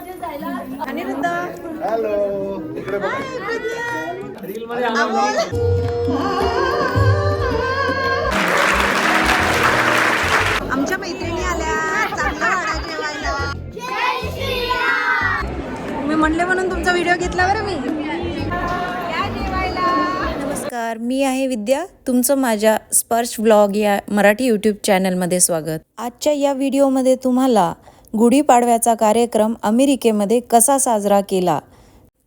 Aniruddha hello इकडे बघा. आमच्या मैत्रिणी आल्या. चांगलं वाडा जेवायला. मी म्हणले म्हणून तुमचा व्हिडिओ घेतला बरं मी. नमस्कार मी आहे विद्या. तुमचं माझ्या स्पर्श व्लॉग या मराठी यूट्यूब चॅनलमध्ये स्वागत. आजच्या या व्हिडिओमध्ये तुम्हाला गुढीपाडव्याचा कार्यक्रम अमेरिकेमध्ये कसा साजरा केला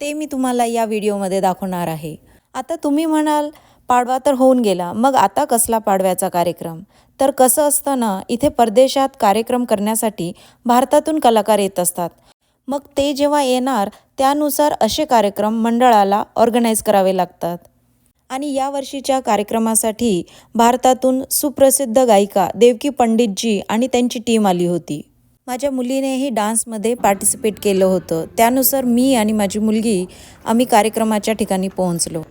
ते मी तुम्हाला या व्हिडिओमध्ये दाखवणार आहे. आता तुम्ही म्हणाल पाडवा तर होऊन गेला मग आता कसला पाडव्याचा कार्यक्रम? तर कसं असतं ना इथे परदेशात कार्यक्रम करण्यासाठी भारतातून कलाकार येत असतात. मग ते जेव्हा येणार त्यानुसार असे कार्यक्रम मंडळाला ऑर्गनाईज करावे लागतात. आणि या वर्षीच्या कार्यक्रमासाठी भारतातून सुप्रसिद्ध गायिका देवकी पंडितजी आणि त्यांची टीम आली होती. माझ्या मुलीनेही डान्समध्ये पार्टिसिपेट केलं होतं. त्यानुसार मी आणि माझी मुलगी आम्ही कार्यक्रमाच्या ठिकाणी पोहोचलो.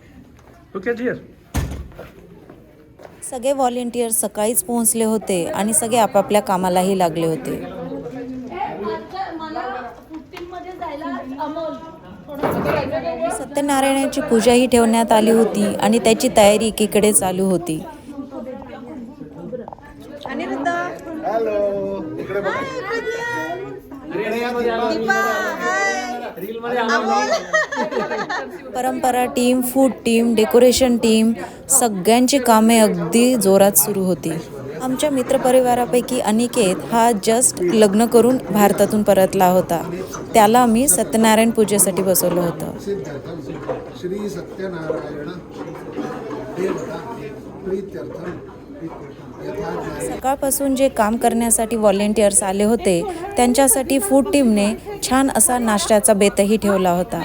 सगळे व्हॉलेंटियर सकाळीच पोहोचले होते आणि सगळे आपापल्या कामालाही लागले होते. सत्यनारायणाची पूजाही ठेवण्यात आली होती आणि त्याची तयारी एकीकडे चालू होती. अनिरुद्ध. हॅलो इकडे बघा. परंपरा team food team decoration team सगळ्यांची कामे अगदी जोरात सुरू होती. आमच्या मित्रपरिवारापैकी अनिकेत हा जस्ट लग्न करून भारतातून परतला होता. त्याला मी सत्यनारायण पूजेसाठी बसवलं होतं. श्री सत्यनारायण सकाळपासून जे काम करण्यासाठी व्हॉलेंटियर्स आले होते त्यांच्यासाठी फूड टीमने छान असा नाश्त्याचा बेतही ठेवला होता.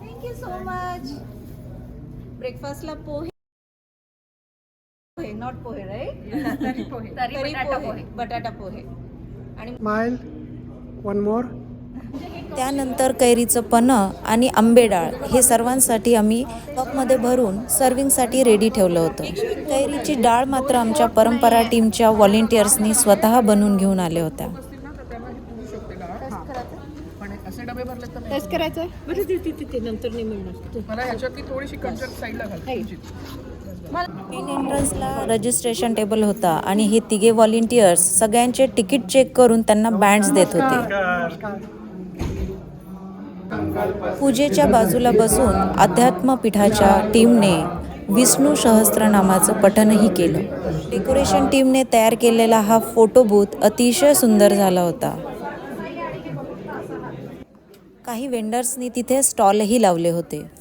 थँक्यू सो मच ब्रेकफास्टला पोहे पोहे. नॉट पोहे राईट तरी पोहे. तरी पोहे. बटाटा पोहे. आणि Smile. One more. त्यानंतर कैरीचं पन्ह आणि आंबे डाळ हे सर्वांसाठी आम्ही कपमध्ये भरून सर्विंगसाठी रेडी ठेवलं होतं. कैरीची डाळ मात्र आमच्या परंपरा टीमच्या व्हॉलेंटियर्सनी स्वतः बनवून घेऊन आल्या होत्या. करायचं मला ह्याच्यातली थोडीशी कन्सर्ट साईडला घाल मेन एंट्रन्सला रजिस्ट्रेशन टेबल होता आणि हे तिघे व्हॉलेंटियर्स सगळ्यांचे तिकीट चेक करून त्यांना बँड्स देत होते. पूजेच्या बाजूला बसून अध्यात्म पीठाच्या टीमने विष्णू सहस्त्रनामाचं पठणही केलं. डेकोरेशन टीमने तयार केलेला हा फोटो बूथ अतिशय सुंदर झाला होता. काही वेंडर्सनी तिथे स्टॉलही लावले होते.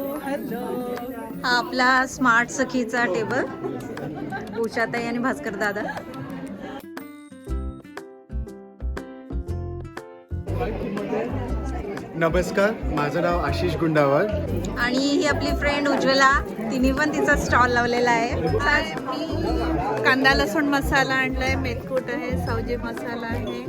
हा आपला स्मार्ट सखीचा टेबल उषाताई आणि भास्कर दादा. नमस्कार माझं नाव आशिष गुंडावर आणि ही आपली फ्रेंड उज्ज्वला तिने पण तिचा स्टॉल लावलेला आहे. कांदा लसूण मसाला आणलाय मेथकूट आहे सावजी मसाला आहे.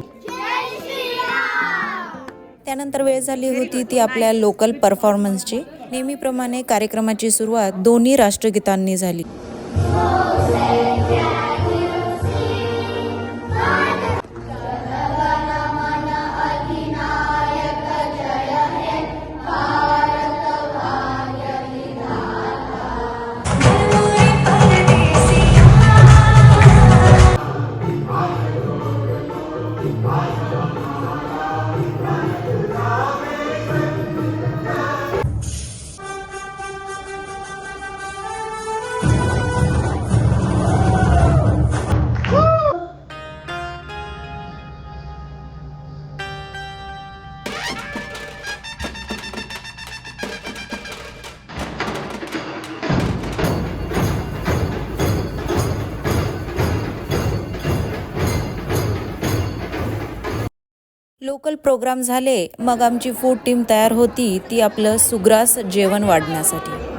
त्यानंतर वेळ झाली होती ती आपल्या लोकल परफॉर्मन्सची नेहमीप्रमाणे कार्यक्रमाची सुरुवात दोन्ही राष्ट्रगीतांनी झाली. लोकल प्रोग्राम झाले मग आमची फूड टीम तयार होती ती आपलं सुग्रास जेवण वाढण्यासाठी.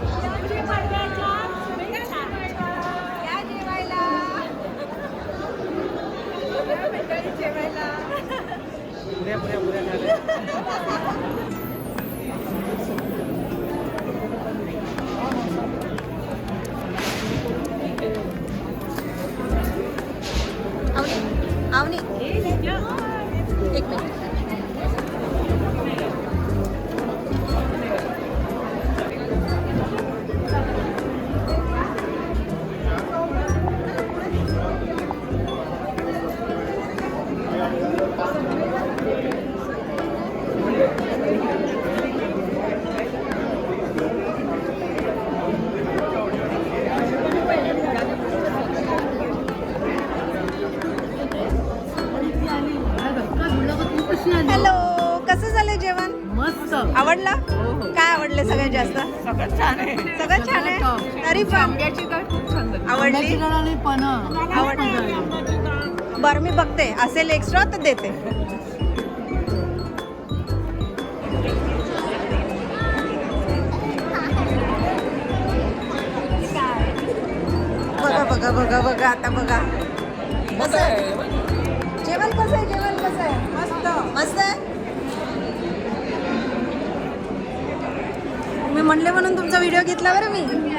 सगळं छान आहे. तरी पण आंब्याची डाळ खूप छान झाली आवडली. आवडली बरं मी बघते. असेल एक्स्ट्रा तर देते. बघा बघा बघा बघा आता बघा. कसं आहे. जेवण कसं आहे? जेवण कसं आहे? मस्त. मस्त आहे मी म्हणले म्हणून तुमचा व्हिडिओ घेतला बरं मी.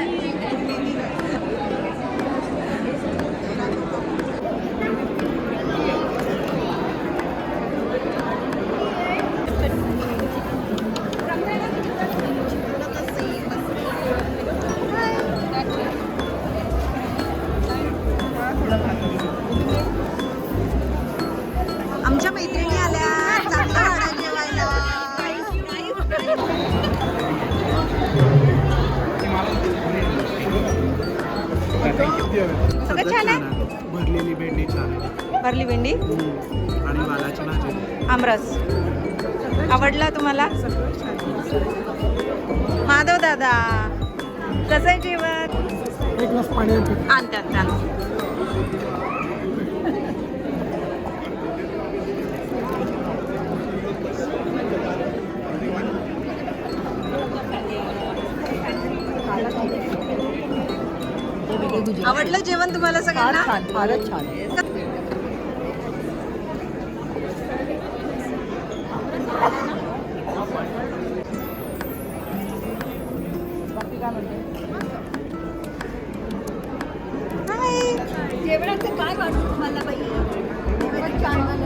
सगळं छान आहे? भरलेली भेंडी छान आहे. भरली भेंडी? आणि वालाची भाजी. आमरस. आवडला तुम्हाला? माधव दादा कसं आहे जेवण? एक ग्लास पाणी आणतात. चालू आवडलं जेवण तुम्हाला सगळ्यांना? फारच छान. जेवणाचं काय वाटतं तुम्हाला बाई? जेवण छान झालं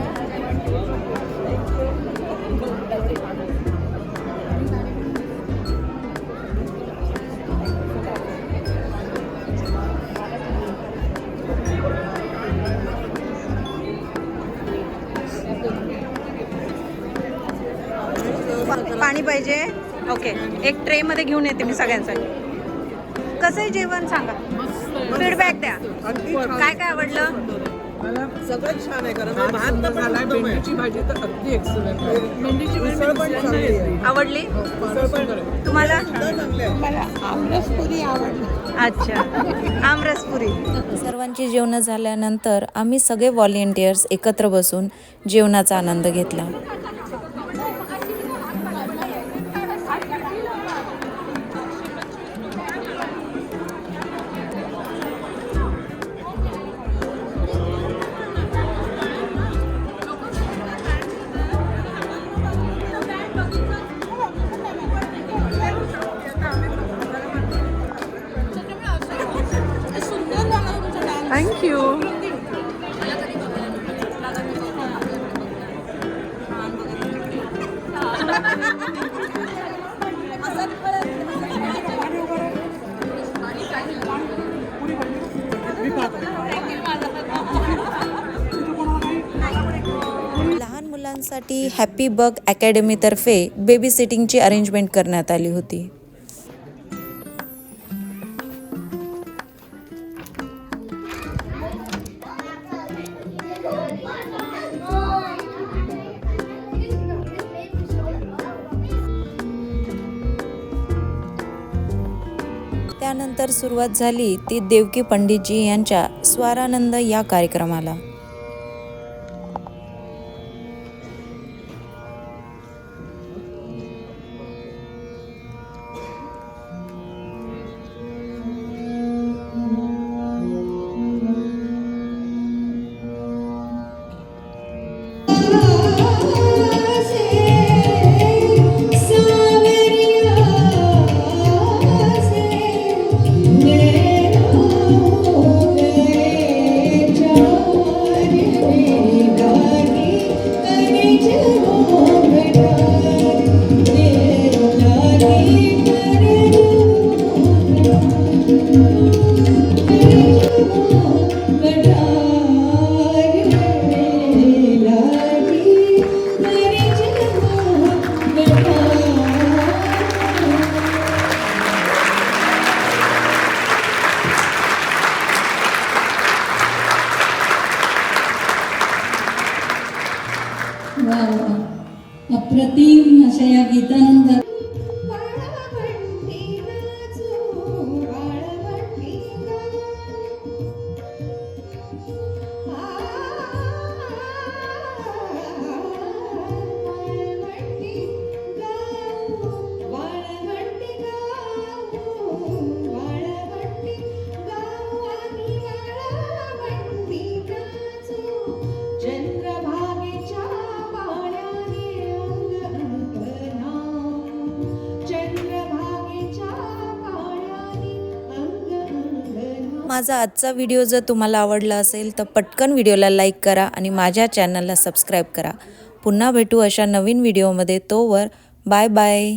पाणी पाहिजे? ओके एक ट्रे मध्ये घेऊन येते मी सगळ्यांसाठी. कसं आहे जेवण सांगा? फीडबॅक द्या. काय काय आवडलं? सगळंच छान आहे कारण भात तर झालाय भेंडीची भाजी तर अगदी एक्सलंट भेंडीची भाजी पण चांगली आहे. आवडली? तुम्हाला? मला आमरसपुरी आवडली. अच्छा. आमरसपुरी. सर्वांची जेवणं झाल्यानंतर आम्ही सगळे व्हॉलेंटियर्स एकत्र बसून जेवणाचा आनंद घेतला. मुलांसाठी हॅपी बग अकॅडमीतर्फे बेबी सिटिंगची अरेंजमेंट करण्यात आली होती. त्यानंतर सुरुवात झाली ती देवकी पंडितजी यांच्या स्वारानंद या कार्यक्रमाला. माझा आजचा व्हिडिओ जर तुम्हाला आवडला असेल तर पटकन व्हिडिओला लाईक करा आणि माझ्या चॅनलला सबस्क्राईब करा. पुन्हा भेटू अशा नवीन व्हिडिओमध्ये तोवर बाय बाय.